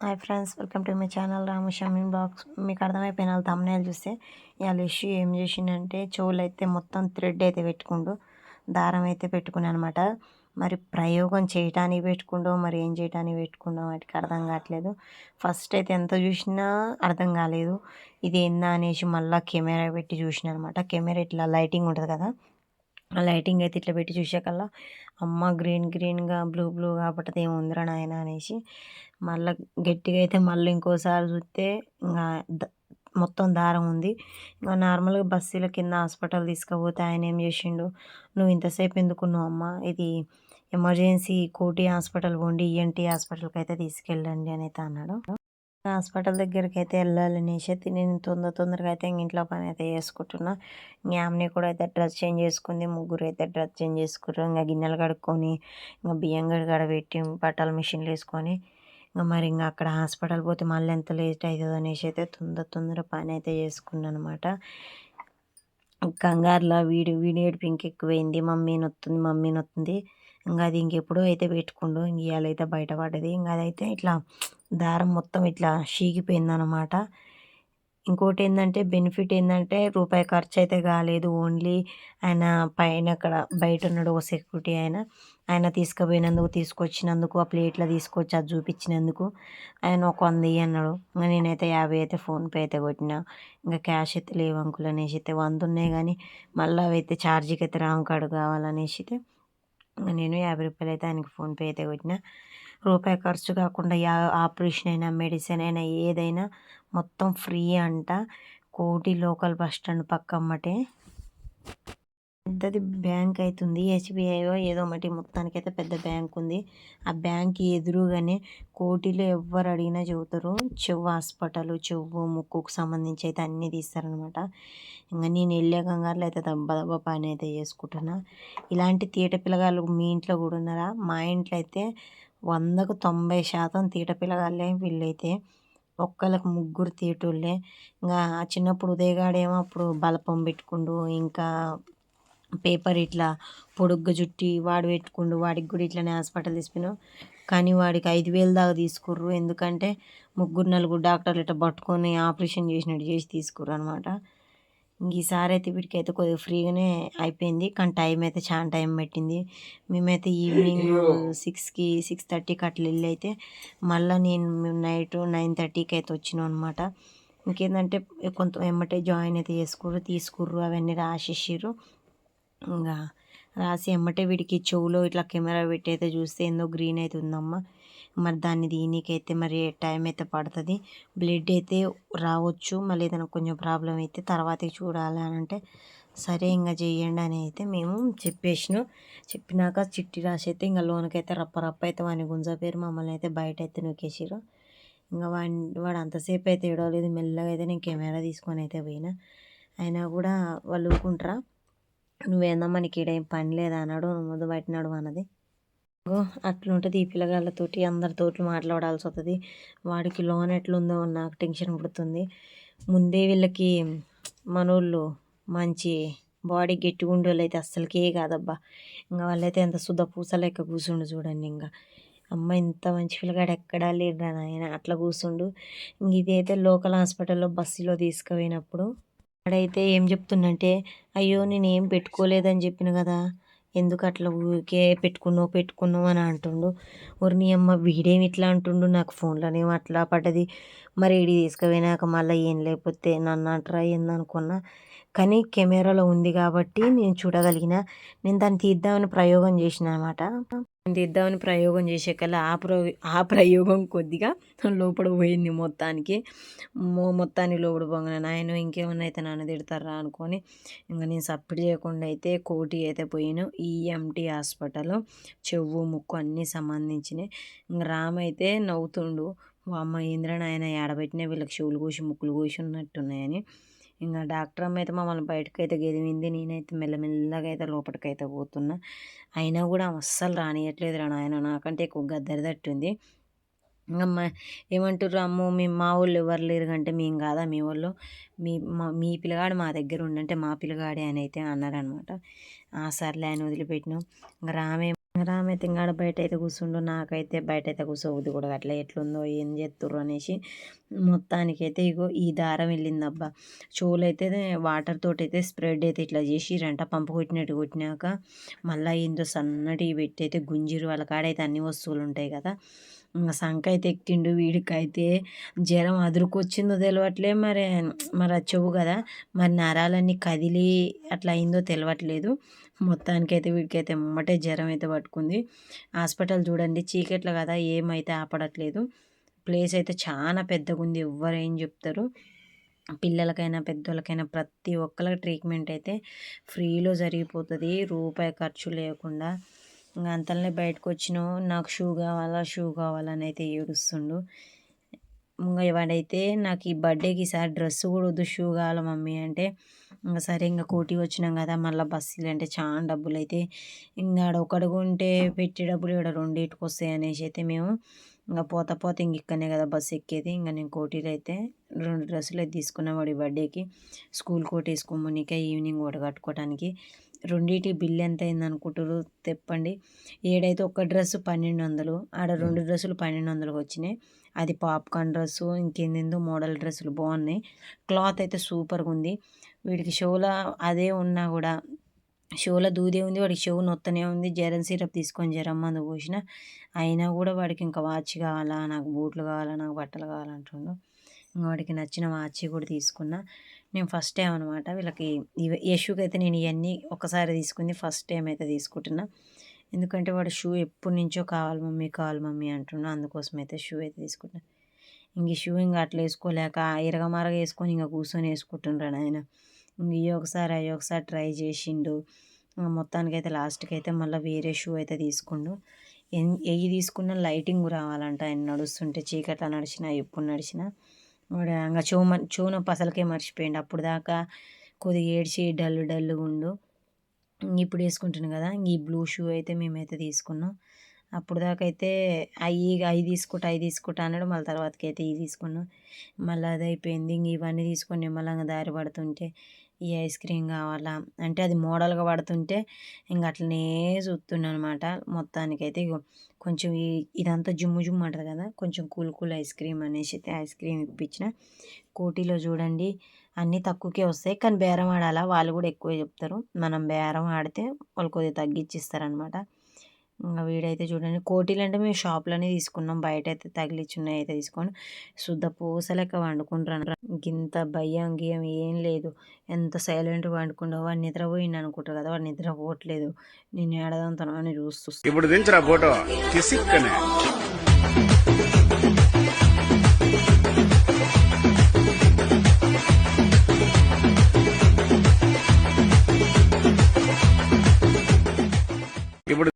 Hi friends welcome to my channel Ramu Shamin బాక్స్ మీకు అర్థమైపోయిన వాళ్ళు తమ్నేలు చూస్తే ఇవాళ ఇష్యూ ఏం చేసిండంటే చెవులు అయితే మొత్తం థ్రెడ్ అయితే పెట్టుకుండు దారం అయితే పెట్టుకున్నాను అనమాట మరి ప్రయోగం చేయటానికి పెట్టుకుండో మరి ఏం చేయటానికి పెట్టుకుండో వాటికి అర్థం కావట్లేదు. ఫస్ట్ అయితే ఎంత చూసినా అర్థం కాలేదు. ఇది ఏందా అనేసి మళ్ళీ కెమెరా పెట్టి చూసిన అనమాట కెమెరా ఇట్లా లైటింగ్ ఉంటుంది కదా. ఆ లైటింగ్ అయితే ఇట్లా పెట్టి చూసాకల్లా అమ్మ గ్రీన్ గ్రీన్గా బ్లూ బ్లూ కాబట్టి ఏముందిరా నాయన అనేసి మళ్ళీ గట్టిగా అయితే మళ్ళీ ఇంకోసారి చూస్తే ఇంకా మొత్తం దారం ఉంది. ఇంకా నార్మల్గా బస్సుల కింద హాస్పిటల్ తీసుకుపోతే ఆయన ఏం చేసిండు నువ్వు ఇంతసేపు ఎందుకున్నావు అమ్మ? ఇది ఎమర్జెన్సీ కోటి హాస్పిటల్ పోండి ఈఎన్టీ హాస్పిటల్కి అయితే తీసుకెళ్ళండి అని అయితే అన్నాడు. హాస్పిటల్ దగ్గరికి అయితే వెళ్ళాలనేసి అయితే నేను తొందర తొందరగా అయితే ఇంట్లో పని అయితే చేసుకుంటున్నా. ఇంకా కూడా అయితే డ్రెస్ చేంజ్ చేసుకుంది ముగ్గురు అయితే డ్రెస్ చేంజ్ చేసుకుంటారు ఇంకా గిన్నెలు కడుక్కొని ఇంకా బియ్యం గడి పెట్టి మిషన్లు వేసుకొని ఇంకా మరి ఇంకా అక్కడ హాస్పిటల్ పోతే మళ్ళీ ఎంత లేట్ అవుతుంది అనేసి అయితే తొందర తొందర పని అయితే చేసుకున్నాను అనమాట కంగారులో వీడి వీడి ఏడుపు ఇంకెక్కువైంది. Mummy నొత్తుంది mummy నొత్తుంది. ఇంకా అది ఇంకెప్పుడో అయితే పెట్టుకుండు ఇంక ఇవాళైతే బయటపడ్డది ఇంకా అదైతే ఇట్లా దారం మొత్తం ఇట్లా షీగిపోయింది అనమాట ఇంకోటి ఏంటంటే బెనిఫిట్ ఏంటంటే రూపాయి ఖర్చు అయితే కాలేదు ఓన్లీ. ఆయన పైన అక్కడ బయట ఉన్నాడు ఒక సెక్యూరిటీ ఆయన. ఆయన తీసుకుపోయినందుకు తీసుకొచ్చినందుకు ఆ ప్లేట్లో తీసుకొచ్చి అది చూపించినందుకు ఆయన ఒక వంద అన్నాడు. ఇంకా నేనైతే యాభై అయితే ఫోన్పే అయితే కొట్టిన. ఇంకా క్యాష్ అయితే లేవు అంకుల్ అనేసి అయితే వంద ఉన్నాయి కానీ మళ్ళీ అవి అయితే ఛార్జీకి అయితే రామ్ కార్డు కావాలనేసి అయితే నేను యాభై రూపాయలు అయితే ఆయనకి ఫోన్పే అయితే కొట్టిన. రూపాయి ఖర్చు కాకుండా యా ఆపరేషన్ అయినా మెడిసిన్ అయినా ఏదైనా మొత్తం ఫ్రీ అంట. కోటి లోకల్ బస్ స్టాండ్ పక్కమ్మటే. పెద్దది బ్యాంక్ అవుతుంది ఎస్బీఐ ఏదో ఒకటి. మొత్తానికైతే పెద్ద బ్యాంక్ ఉంది. ఆ బ్యాంక్ ఎదురుగానే కోటిలో ఎవ్వరు అడిగినా చెబుతారు. చెవు హాస్పిటల్ చెవు ముక్కుకు సంబంధించి అయితే అన్నీ తీస్తారనమాట ఇంకా నేను వెళ్ళే కంగారులో అయితే దెబ్బ దెబ్బ పని అయితే చేసుకుంటున్నా. ఇలాంటి తీట పిల్లగాళ్ళు మీ ఇంట్లో కూడా ఉన్నారా? మా ఇంట్లో అయితే వందకు తొంభై శాతం తీట పిల్లగాళ్ళే వీళ్ళైతే. ఒక్కళ్ళకి ముగ్గురు తీటోళ్ళే. ఇంకా చిన్నప్పుడు ఉదయగాడేమో అప్పుడు బలపం పెట్టుకుండు ఇంకా పేపర్ ఇట్లా పొడుగ్గా చుట్టి వాడు పెట్టుకుండు వాడికి కూడా ఇట్లనే హాస్పిటల్ తీసుకున్నాం కానీ వాడికి ఐదు వేలు దాకా తీసుకుర్రు. ఎందుకంటే ముగ్గురు నలుగురు డాక్టర్లు ఇట్లా పట్టుకొని ఆపరేషన్ చేసినట్టు చేసి తీసుకుర్రు అనమాట ఈసారి అయితే వీటికి అయితే కొద్దిగా ఫ్రీగానే అయిపోయింది. కానీ టైం అయితే చాలా టైం పెట్టింది. మేమైతే ఈవినింగ్ సిక్స్కి సిక్స్ థర్టీకి అట్లా వెళ్ళి అయితే మళ్ళీ నేను నైట్ నైన్ థర్టీకి అయితే వచ్చినాం అనమాట ఇంకేంటంటే కొంత ఎమ్మటే జాయిన్ అయితే చేసుకుర్రు తీసుకుర్రు అవన్నీ రాసేసిర్రు. ఇంకా రాసి ఎమ్మటే వీడికి చెవులో ఇట్లా కెమెరా పెట్టి అయితే చూస్తే ఏందో గ్రీన్ అయితే ఉందమ్మా. మరి దాన్ని దీనికైతే మరి టైం అయితే పడుతుంది. బ్లడ్ అయితే రావచ్చు మళ్ళీ ఏదైనా కొంచెం ప్రాబ్లం అయితే తర్వాత చూడాలి అని అంటే సరే ఇంకా చేయండి అని అయితే మేము చెప్పేసినాం. చెప్పినాక చిట్టి రాసి అయితే ఇంకా లోనకైతే రప్ప రప్ప అయితే వాని గుంజ పేరు మమ్మల్ని అయితే బయట అయితే నొక్కేసారు ఇంకా వాడి వాడు అంతసేపు అయితే ఏడవలేదు మెల్లగా అయితే నేను కెమెరా తీసుకొని అయితే పోయినా. అయినా కూడా వాళ్ళు ఊరుకుంటారా? నువ్వేందమ్మా నీకు ఈడేం పని లేదా అన్నాడు ముందు పట్టినాడు అన్నది. అట్లుంటుంది ఈ పిల్లగాళ్ళతోటి అందరితోటి మాట్లాడాల్సి వస్తుంది వాడికి లోన్ ఎట్లుందో నాకు టెన్షన్ పుడుతుంది. ముందే వీళ్ళకి మనోళ్ళు మంచి బాడీ గట్టిగా ఉండేవాళ్ళు అయితే అస్సలకే కాదబ్బా. ఇంకా వాళ్ళైతే ఎంత శుద్ధ పూస లెక్క కూర్చుండు చూడండి ఇంకా అమ్మ ఇంత మంచి పిల్లగాడు ఎక్కడా లేడు నాయన అట్లా కూర్చుండు ఇంక ఇదైతే లోకల్ హాస్పిటల్లో బస్సులో తీసుకుపోయినప్పుడు అక్కడైతే ఏం చెప్తుందంటే అయ్యో నేను ఏం పెట్టుకోలేదని చెప్పిన కదా ఎందుకు అట్లా ఊరికే పెట్టుకున్నావు పెట్టుకున్నావు అని అంటుండు. ఒరి నీ అమ్మ వీడేమి ఇట్లా అంటుండు? నాకు ఫోన్లోనేమో అట్లా పడ్డది. మరి ఇడి తీసుకుపోయినాక మళ్ళీ ఏం లేకపోతే నన్ను అంటారా ఏందనుకున్నా కానీ కెమెరాలో ఉంది కాబట్టి నేను చూడగలిగిన నేను దాన్ని తీద్దామని ప్రయోగం చేసిన అనమాట తీద్దామని ప్రయోగం చేసే కల్లా ఆ ప్రో ఆ ప్రయోగం కొద్దిగా లోపల పోయింది మొత్తానికి. మొత్తానికి లోపల పోగానే నాయన ఇంకేమన్నా అయితే నన్ను తిడతారా అనుకొని ఇంకా నేను సప్పిడి చేయకుండా అయితే కోటి అయితే పోయాను ఈఎంటీ హాస్పిటల్ చెవు ముక్కు అన్నీ సంబంధించినవి ఇంకా రామ్ అయితే నవ్వుతుండు అమ్మ ఇంద్ర నాయన ఏడబెట్టిన వీళ్ళకి చెవులు కోసి ముక్కులు కోసి ఉన్నట్టున్నాయని. ఇంకా డాక్టర్ అమ్మ అయితే మమ్మల్ని బయటకు అయితే గెదివింది. నేనైతే మెల్లమెల్లగా అయితే లోపలికైతే పోతున్నా. అయినా కూడా అస్సలు రానియట్లేదు రా నాయన. నాకంటే ఎక్కువ గద్దరి తట్టుంది. ఇంకా ఏమంటారు అమ్మో మీ మా వాళ్ళు ఎవరు లేరు అంటే మేము కాదా మీ వాళ్ళు? మీ మా మీ పిల్లగాడు మా దగ్గర ఉండంటే మా పిల్లగాడే అని అయితే అన్నారనమాట. సర్లే ఆయన వదిలిపెట్టినాం. ఇంకా రామే రామ్ ఇంకా బయట అయితే కూర్చుండు నాకైతే బయట అయితే కూర్చోవద్దు కూడా అట్లా ఎట్లుందో ఏం చేస్తుర్రు అనేసి. మొత్తానికి అయితే ఇగో ఈ దారం వెళ్ళిందబ్బా. చెవులు అయితే వాటర్ తోటి అయితే స్ప్రెడ్ అయితే ఇట్లా చేసిరంట పంపు కొట్టినట్టు కొట్టినాక మళ్ళీ ఏందో సన్నటి పెట్టి అయితే గుంజీరు వాళ్ళ కాడైతే అన్ని వస్తువులు ఉంటాయి కదా. సంక అయితే ఎక్కిండు వీడికైతే జ్వరం అదురుకొచ్చిందో తెలియట్లే మరి. మరి వచ్చవు చెవు కదా. మరి నరాలన్నీ కదిలి అట్లా అయిందో తెలియట్లేదు మొత్తానికైతే వీడికైతే ఎమ్మటే జ్వరం అయితే పట్టుకుంది. హాస్పిటల్ చూడండి చీకట్లో కదా ఏమైతే ఆపడట్లేదు. ప్లేస్ అయితే చాలా పెద్దగా ఉంది ఎవ్వరు ఏం చెప్తారు. పిల్లలకైనా పెద్దోళ్ళకైనా ప్రతి ఒక్కరికి ట్రీట్మెంట్ అయితే ఫ్రీలో జరిగిపోతుంది. రూపాయి ఖర్చు లేకుండా. ఇంకా అంతలోనే బయటకు వచ్చినావు నాకు షూ కావాలా షూ కావాలని అయితే ఏడుస్తుండు. ఇంకా వాడైతే నాకు ఈ బర్త్డేకి ఈసారి డ్రెస్ కూడా వద్దు షూ కావాలి మమ్మీ అంటే. ఇంకా సరే ఇంకా కోటి వచ్చినాం కదా మళ్ళీ బస్సులు అంటే చాలా డబ్బులు అయితే ఇంకా ఆడ ఒకడుగుంటే పెట్టి డబ్బులు ఇక్కడ రెండింటికి వస్తాయి అనేసి అయితే మేము ఇంకా పోత పోత ఇంక ఇక్కడనే కదా బస్సు ఎక్కేది. ఇంకా నేను కోటీలో అయితే రెండు డ్రెస్సులు అయితే తీసుకున్నాం వాడి బర్త్డేకి. స్కూల్ కోట్ వేసుకోమనిక ఈవినింగ్ కూడా కట్టుకోవడానికి రెండింటి బిల్ ఎంత అయింది అనుకుంటారు తెప్పండి. ఏడైతే ఒక డ్రెస్ పన్నెండు వందలు ఆడ రెండు డ్రెస్సులు పన్నెండు వందలకు వచ్చినాయి. అది పాప్కార్న్ డ్రెస్సు ఇంకేందేందో మోడల్ డ్రెస్సులు బాగున్నాయి. క్లాత్ అయితే సూపర్గా ఉంది. వీడికి షోలో అదే ఉన్నా కూడా షోలో దూదే ఉంది వాడికి షో నొత్తనే ఉంది. జరన్ సిరప్ తీసుకొని జ్వరం పోసిన. అయినా కూడా వాడికి ఇంకా వాచ్ కావాలా నాకు బూట్లు కావాలా నాకు బట్టలు కావాలంటుండు ఇంకా వాడికి నచ్చిన వాచ్ కూడా తీసుకున్నా. నేను ఫస్ట్ టైం అనమాట వీళ్ళకి యశుకి అయితే నేను ఇవన్నీ ఒకసారి తీసుకుంది ఫస్ట్ టైం అయితే తీసుకుంటున్నా. ఎందుకంటే వాడు షూ ఎప్పటి నుంచో కావాలి మమ్మీ కావాలి మమ్మీ అంటున్నా అందుకోసం అయితే షూ అయితే తీసుకుంటున్నా. ఇంక షూ ఇంకా అట్లా వేసుకోలేక ఇరగమారగా వేసుకొని ఇంకా కూర్చొని వేసుకుంటుండ్రాడు ఆయన ఈ ఇవి ఒకసారి అవి ఒకసారి ట్రై చేసిండు. మొత్తానికి అయితే లాస్ట్కి అయితే మళ్ళీ వేరే షూ అయితే తీసుకుండు. ఎవి తీసుకున్న లైటింగ్ రావాలంట. ఆయన నడుస్తుంటే చీకట నడిచినా ఎప్పుడు నడిచినా. వాడు ఇంకా చూ చూన అసలుకే మర్చిపోయిండు. అప్పుడు దాకా కొద్దిగా ఏడ్చి డల్ డల్గా ఉండు. ఇప్పుడు వేసుకుంటున్నాను కదా ఈ బ్లూ షూ అయితే మేమైతే తీసుకున్నాం. అప్పుడు దాకా అయితే అవి అవి తీసుకుంటా అవి తీసుకుంటా అన్నాడు. మళ్ళీ తర్వాతకి అయితే ఇవి తీసుకున్నాం. మళ్ళీ అది అయిపోయింది ఇంక ఇవన్నీ తీసుకొని నిమ్మలంగా దారి పడుతుంటే ఈ ఐస్ క్రీమ్ కావాలా? అంటే అది మోడల్గా పడుతుంటే ఇంక అట్లనే చూస్తున్నాను అనమాట మొత్తానికైతే కొంచెం ఈ ఇదంతా జుమ్ము జుమ్ము అంటది కదా? కొంచెం కూల్ కూల్ ఐస్ క్రీమ్ అనేసి అయితే ఐస్ క్రీమ్ ఇప్పించిన కోటిలో చూడండి అన్నీ తక్కువకే వస్తాయి. కానీ బేరం ఆడాలా? వాళ్ళు కూడా ఎక్కువ చెప్తారు. మనం బేరం ఆడితే వాళ్ళు కొద్దిగా తగ్గించిస్తారనమాట ఇస్తారనమాట వీడైతే చూడండి కోటీలు అంటే మేము షాప్లోనే తీసుకున్నాం. బయట అయితే తగిలిచ్చున్నాయి అయితే తీసుకొని శుద్ధ పూస లెక్క వండుకుంటారు ఇంత భయం గియం ఏం లేదు. ఎంత సైలెంట్గా వండుకుంటా వాడు నిద్రపోయింది అనుకుంటారు కదా వాడు నిద్రపోవట్లేదు. నేను ఏడదంతా అని చూస్తూ ఇప్పుడు దించరా ఫోటో.